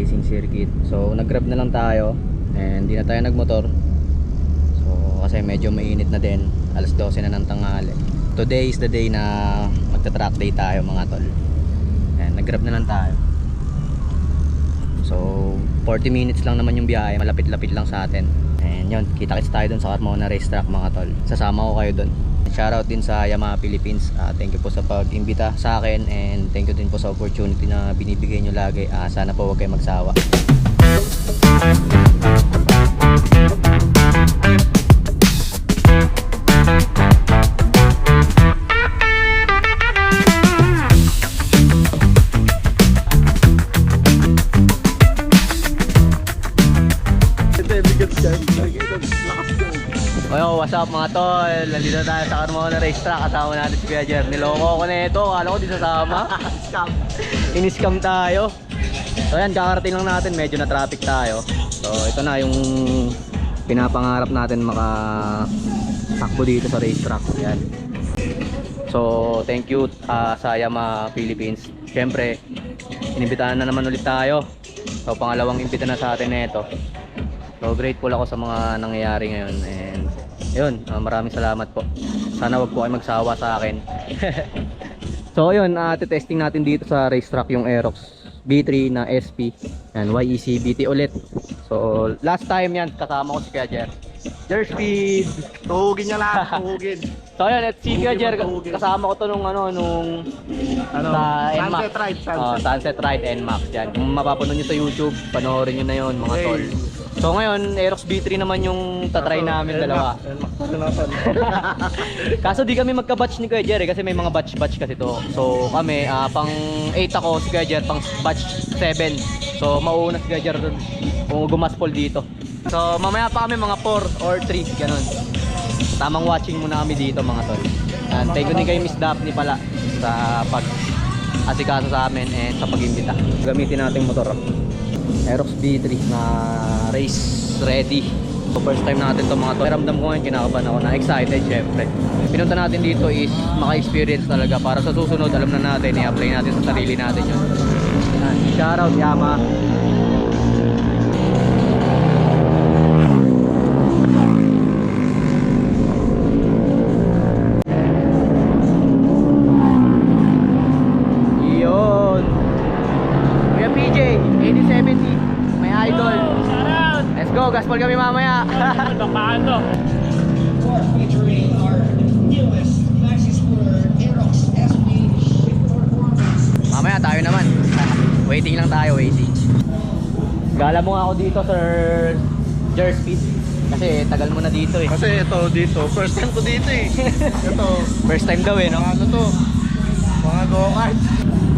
Racing Circuit. So, nag-grab na lang tayo and di na tayo nagmotor. So, kasi medyo mainit na din. Alas 12 na ng tanghali. Today is the day na magta-track day tayo mga tol. And nag-grab na lang tayo. So, 40 minutes lang naman yung biyahe. Malapit-lapit lang sa atin. And yun, kita-kits tayo dun sa Carmona Racetrack mga tol. Sasama ko kayo dun. Shoutout din sa Yamaha Philippines. Ah, thank you po sa pag-imbita sa akin and thank you din po sa opportunity na binibigay nyo lagi. Ah, sana po huwag kayo magsawa. Up mga tol? Nandito tayo sa Carmona Racetrack. Kasama natin si Kuya Jer. Niloko ko na ito. Kala ko di sasama. Scam. In-scam tayo. So yan, kakarating lang natin. Medyo na traffic tayo. So ito na yung pinapangarap natin makatakbo dito sa racetrack. Yan. So thank you ah, sa Yamaha Philippines. Siyempre, inibitahan na naman ulit tayo. So pangalawang imbita na sa atin na ito. So grateful ako sa mga nangyayari ngayon and yun, ah, maraming salamat po. Sana wag po kayo magsawa sa akin. so yun, uh, testing natin dito sa racetrack yung Aerox B3 na SP and YEC BT ulit. So last time yan kasama ko si Kuya Jer. Jer Speed. Tuhugin niya lahat, tuhugin. So yun, at si Kuya Jer kasama ko to nung ano nung Ano? sa. Sunset Ride, Sunset. Oh, Sunset Ride NMAX yan. Kung mapapanood nyo sa YouTube, panoorin nyo na yun mga Okay. tol. So ngayon, Aerox B3 naman yung tatry namin dalawa. Kaso di kami magka-batch ni Kuya Jer eh, kasi may mga batch-batch kasi to. So kami, ah, pang 8 ako, si Kuya Jer pang batch 7. So mauuna si Kuya Jer dun kung gumaspol dito. So mamaya pa kami mga 4 or 3, ganun. Tamang watching muna kami dito mga tol. And thank you din kay Miss Daphne pala sa pag asikaso sa amin and sa pag-imbita. Gamitin natin motor. Aerox B3 na race ready. So first time natin to mga to. Ramdam ko ngayon kinakabahan ako na excited syempre. Pinunta natin dito is maka-experience talaga para sa susunod alam na natin i-apply natin sa sarili natin yun. Shoutout Yama. Dito, Sir Jer Speed. Kasi tagal mo na dito eh. Kasi ito dito, first time ko dito eh. Ito, First time daw eh, no? mga ano to, mga go-kart.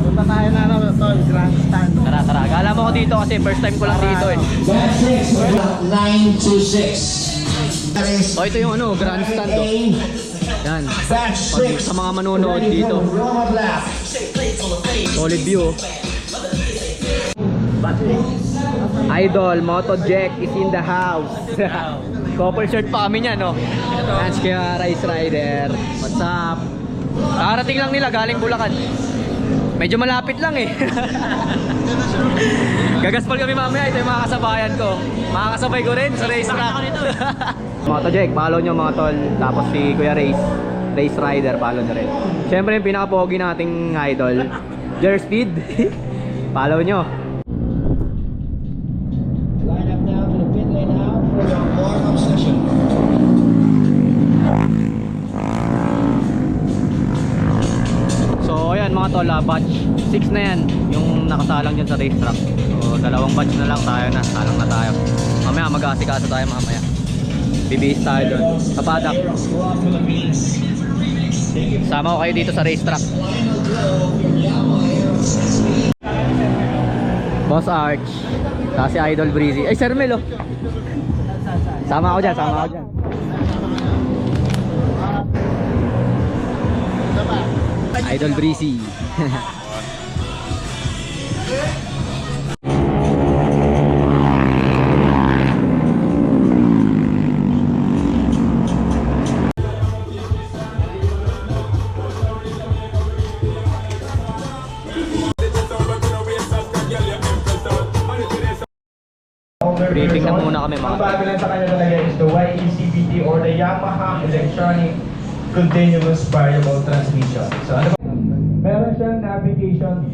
Punta tayo na ano, ito, grandstand. Tara, tara. Gala mo ako dito kasi first time ko lang dito eh. That's six, 926. That is So ito yung ano, grandstand to. Yan. batch Pag, 6. sa mga manonood dito. Roma Black. Solid view. oh. Idol, Moto Jack is in the house. Couple shirt pa kami niya, no? That's kaya Rice Rider. What's up? Karating lang nila, galing Bulacan. Medyo malapit lang eh. Gagaspal kami mamaya, ito yung mga kasabayan ko. Makakasabay ko rin sa race track. Moto Jack, follow nyo mga tol. Tapos si Kuya Race, Race Rider, follow nyo rin. Siyempre yung pinaka-pogi nating idol, Jer Speed. Follow nyo. Ah, batch 6 na yan yung nakasalang dyan sa racetrack. So dalawang batch na lang tayo na, salang na tayo. Mamaya mag-aasikaso tayo mamaya. Bibihis tayo doon. Kapadak. Sama ko kayo dito sa racetrack. Boss Arch. Kasi Idol Breezy. Ay, Sir Mel oh. Sama ako dyan, sama ako dyan. Idol Breezy. Briefing na muna kami, mga Ang bago lang sa kanya talaga is the YECVT or the Yamaha Electronic Continuous Variable Transmission. So ano? Meron siyang navigation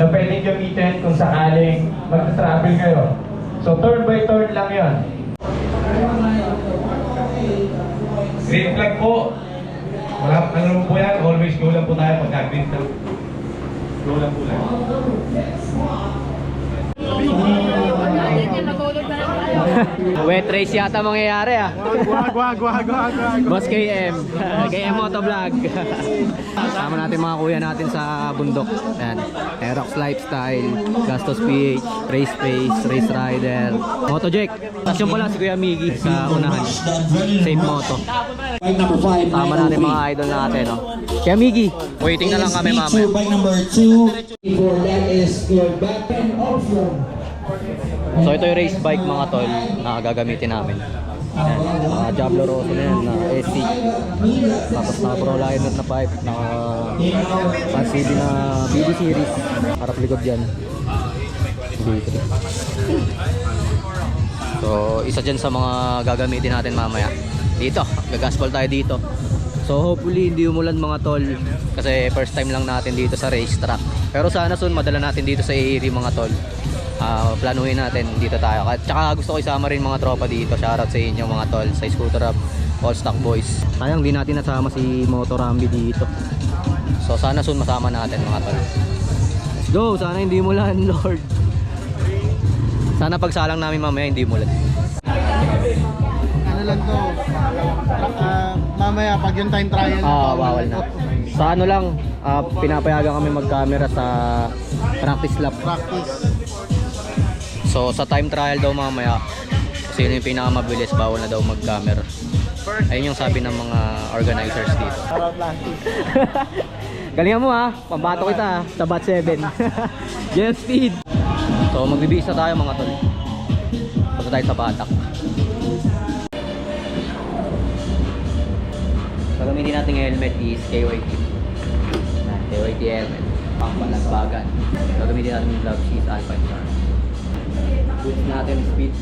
na pwedeng gamitin kung sakaling mag-travel kayo. So turn by turn lang yan. Green flag po. Wala, ano po yan, always go lang po tayo pagka green flag. Go lang po lang. Wet race yata mangyayari ah. Wag, wag, wag, wag, wag. Boss KM. KM Motovlog. Sama natin mga kuya natin sa bundok. Ayan. Aerox Lifestyle, Gastos PH, Race Pace, Race Rider, Motojack. Tapos yung pala si Kuya Miggy sa unahan. Safe Moto. Bike number 5. Sama natin mga idol natin. No? Kuya Miggy, waiting na lang kami mamaya. Bike number 2. For that is your back and off-road. So ito yung race bike mga tol na gagamitin namin. Ayan, mga Diablo Rosso na yan, na SC. Tapos na Pro Liner na pipe, naka Fan CD na BD series. Harap likod yan. B3. So isa dyan sa mga gagamitin natin mamaya. Dito, gagaspol tayo dito. So hopefully hindi umulan mga tol kasi first time lang natin dito sa racetrack. Pero sana soon madala natin dito sa Erie mga tol. Ah, planuhin natin dito tayo. At saka gusto ko isama rin mga tropa dito. Shoutout sa inyo mga tol sa Scooter Hub, All Stock Boys. Sayang di natin nasama si Motorambi dito. So sana soon masama natin mga tol. Let's go! Sana hindi mulan, Lord. Sana pagsalang namin mamaya hindi mulan. Ano lang to? Ah, mamaya pag yung time trial Ah, bawal na. Sa ano lang, ah, pinapayagan kami mag-camera sa practice lap. Practice. So sa time trial daw mamaya, sino yung pinakamabilis, bawal na daw mag-camera. Ayun yung sabi ng mga organizers dito. Galingan mo ha, pambato kita ha, sa bat 7. Jet speed. So magbibisa tayo mga tol. Punta tayo sa batak. So gamitin natin yung helmet is KYT. KYT helmet. Pangpalasbagan. So gamitin natin yung gloves is Alpine Star. Boots natin speed.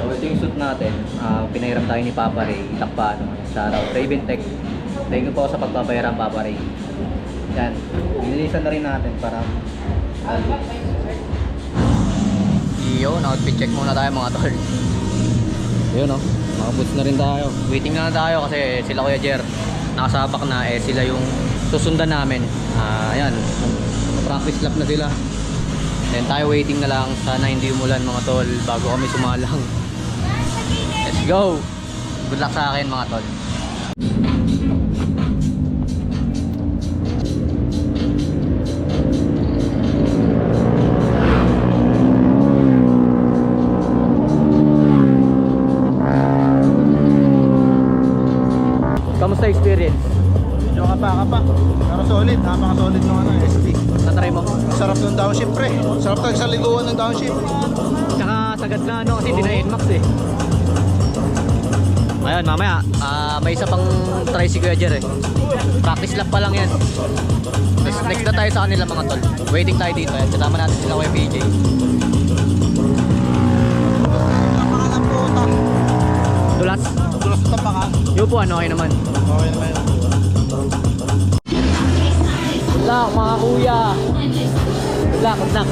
So ito yung suit natin. Ah, pinahiram tayo ni Papa Ray. Itakpa ano. Shoutout. Raven Tech. Thank you po sa pagpapahiram Papa Ray. Yan. Binilisan na rin natin para Yun, outfit check muna tayo mga tol. Yun oh, mga boots na rin tayo. Waiting na lang tayo kasi sila Kuya Jer nakasabak na eh sila yung susundan namin. Ah, ayan. Practice lap na sila. Then tayo waiting na lang. Sana hindi umulan mga tol bago kami sumalang. Let's go! Good luck sa akin mga tol. Kamusta experience? Medyo kapa-kapa. Pero solid. Napaka-solid ng ano, SP. Sarap ng downshift pre. Sarap talaga sa liguan ng downshift. Tsaka sagad na ano kasi hindi na NMAX eh. Ayun, mamaya, ah, may isa pang try si Kuya Jer eh. Practice lap pa lang yan. Tapos next na tayo sa kanila mga tol. Waiting tayo dito. Ayan, kasama natin sila Kuya PJ. Napakalang puta. Dulas. Dulas ito pa ka. Yung po ano, okay naman. Okay naman luck mga kuya. Luck, good luck.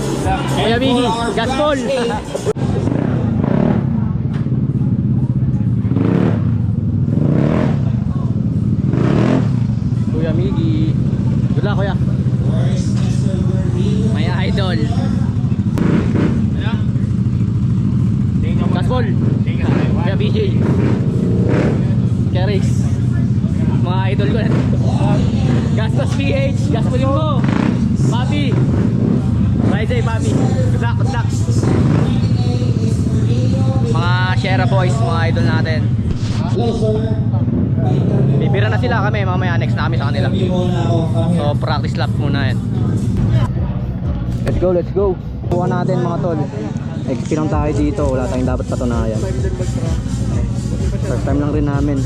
Kuya Miggy, Gaspol. Kuya Miggy. Good luck, kuya. May idol. Gaspol. Kuya BJ. Kerix. Mga idol ko na. Gastos PH. Gaspol mo. Papi. Friday, Papi. Good luck, good luck. Shera boys, mga idol natin. Bibira na sila kami, mamaya next na kami sa kanila. So practice lap muna yan. Let's go, let's go. Kuha natin mga tol. XP lang tayo dito, wala tayong dapat patunayan. First time lang rin namin.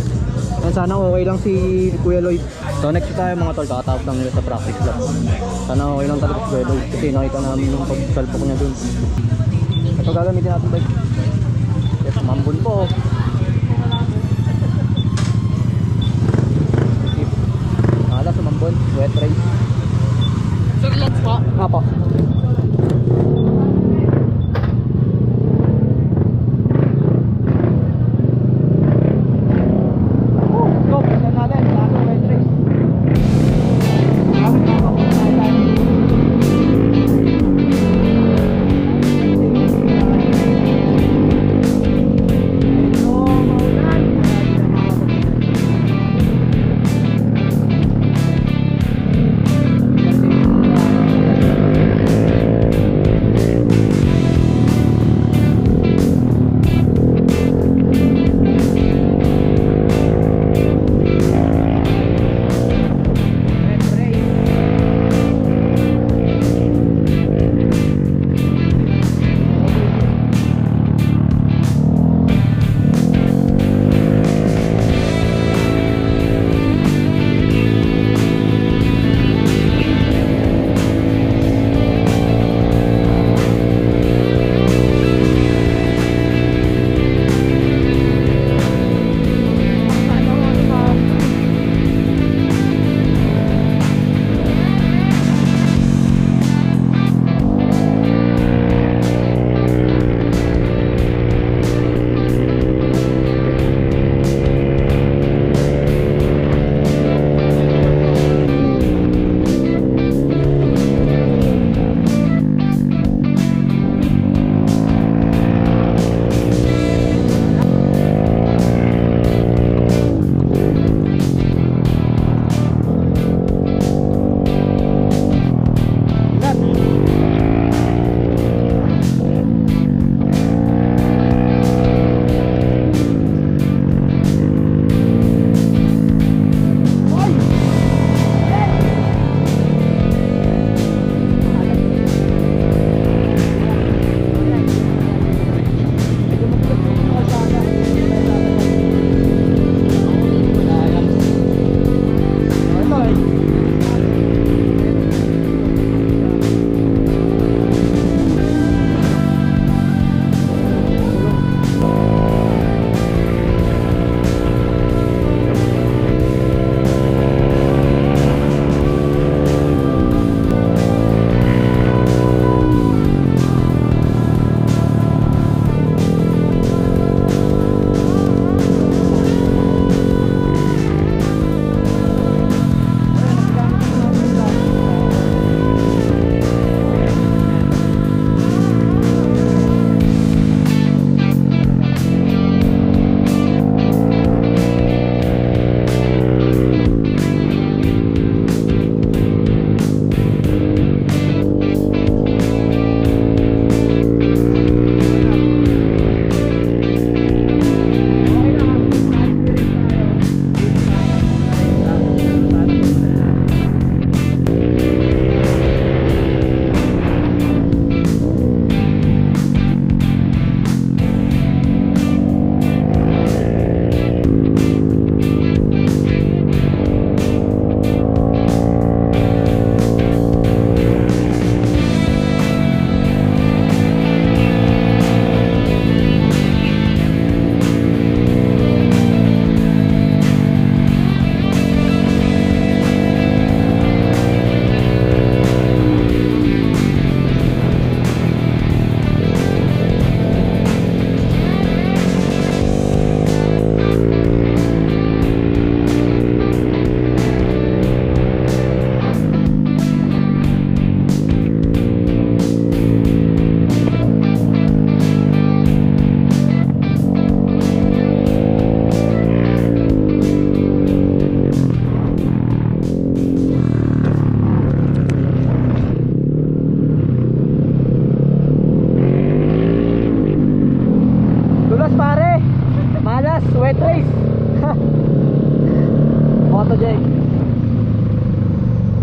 Yan, sana okay lang si Kuya Lloyd. So next tayo mga tol, kakatapos lang nila sa practice lap. Sana okay lang talaga si Kuya Lloyd kasi nakita namin yung pag-salpok niya dun. Ito gagamitin natin bike. Mambun po. Akala sumambon, wet race. Sir, let's po. Nga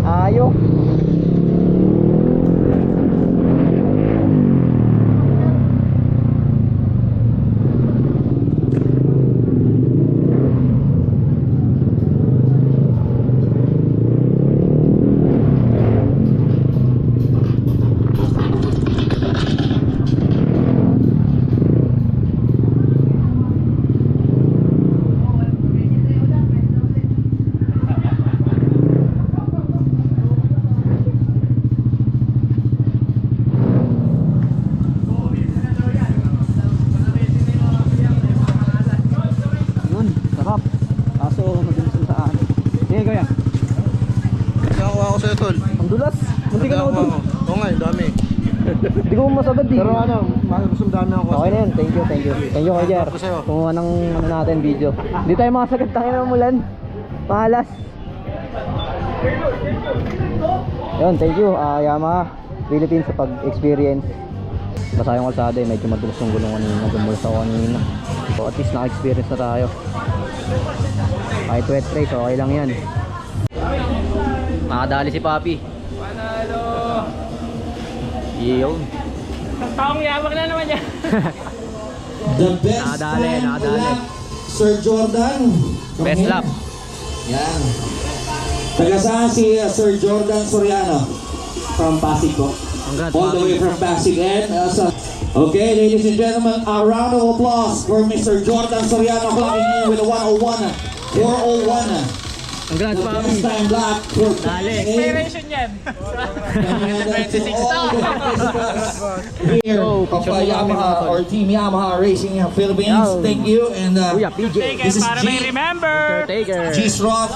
Ayos. Ka na ako. Oo nga, dami. Hindi ko masagad eh. Pero ano, mas dami ako. Okay na yan, thank you, thank you. Thank you, Kuya Jer. Ako sa'yo. Kumuha ng ano natin, video. Hindi tayo makasagad, tangin ng mulan. Mahalas. Yun, thank you, ah, Yamaha Philippines sa pag-experience. Yung kalsada eh, medyo madulas yung gulong kanina, dumulas ako kanina. So at least naka-experience na tayo. Kahit wet race, okay lang yan. Makadali si Papi. Panalo! Yun. The best Nakadali, time nakadali. lap, Sir Jordan. Come Best here. lap. Yan. Taga saan si uh, Sir Jordan Soriano? From Pasig po. Congrats, All the way from Pasig. And, uh, sa- okay, ladies and gentlemen, a round of applause for Mr. Jordan Soriano clocking in with a 101. 401. Congrats, Papi. Dali. Expiration yan. 26 Here Yo, of picture uh, mo kami, mga Yamaha or Team Yamaha Racing in Philippines. Thank you. And uh, this is G. Taker. G Roth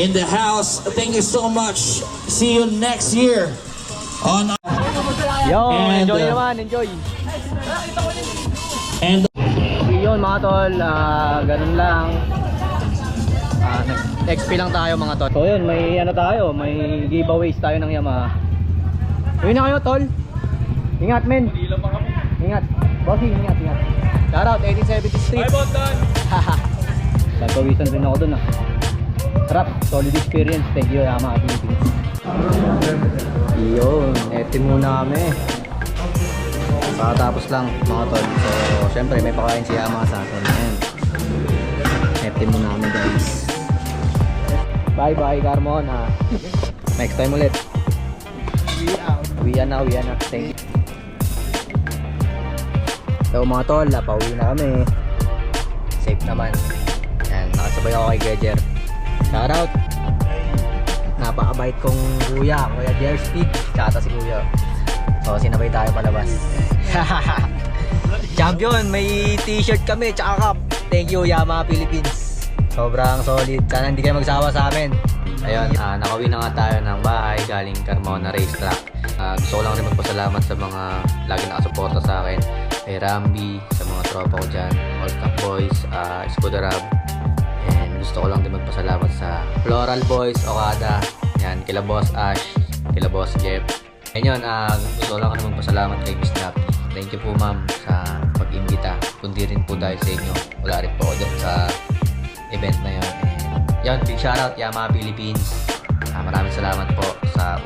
in the house. Thank you so much. See you next year on Yo, And, enjoy uh, naman, enjoy. and Yun mga tol, ah, ganun lang. Ah, nag- XP lang tayo mga tol. So yun, may ano tayo, may giveaways tayo ng Yamaha. Uwi na kayo tol. Ingat men. Ingat. Bossing, ingat, ingat. Shout out 1870 Street. Bye, Boston. Nagpawisan din ako dun ah. Sarap, solid experience. Thank you Yamaha Philippines. Yun, etin muna kami. Pakatapos lang mga tol. So, syempre may pakain si Yamaha sa akin. Ayan. Etin muna kami guys. Bye bye Carmon ha. Next time ulit. Uwian na, uwian na. Thank you. So mga tol, pauwi na kami. Safe naman. Ayan, nakasabay ako kay Gejer. Shout out. Napakabait kong kuya, kuya Jer Speed. Tsaka si kuya. So sinabay tayo palabas. Champion, may t-shirt kami, tsaka cup. Thank you Yamaha Philippines. Sobrang solid. Sana hindi kayo magsawa sa amin. Ayun, ah, nakauwi na nga tayo ng bahay galing Carmona Racetrack. Ah, gusto ko lang rin magpasalamat sa mga lagi nakasuporta sa akin. Kay Rambi, sa mga tropa ko dyan, All Cup Boys, uh, Scuderab. And gusto ko lang din magpasalamat sa Floral Boys, Okada, yan, kila Boss Ash, kila Boss Jeff. And yun, ah, gusto ko lang rin magpasalamat kay Miss Nap. Thank you po ma'am sa pag-imbita. Kundi rin po dahil sa inyo. Wala rin po ako sa event na yun. And yun, big shoutout Yamaha Philippines. Ah, maraming salamat po sa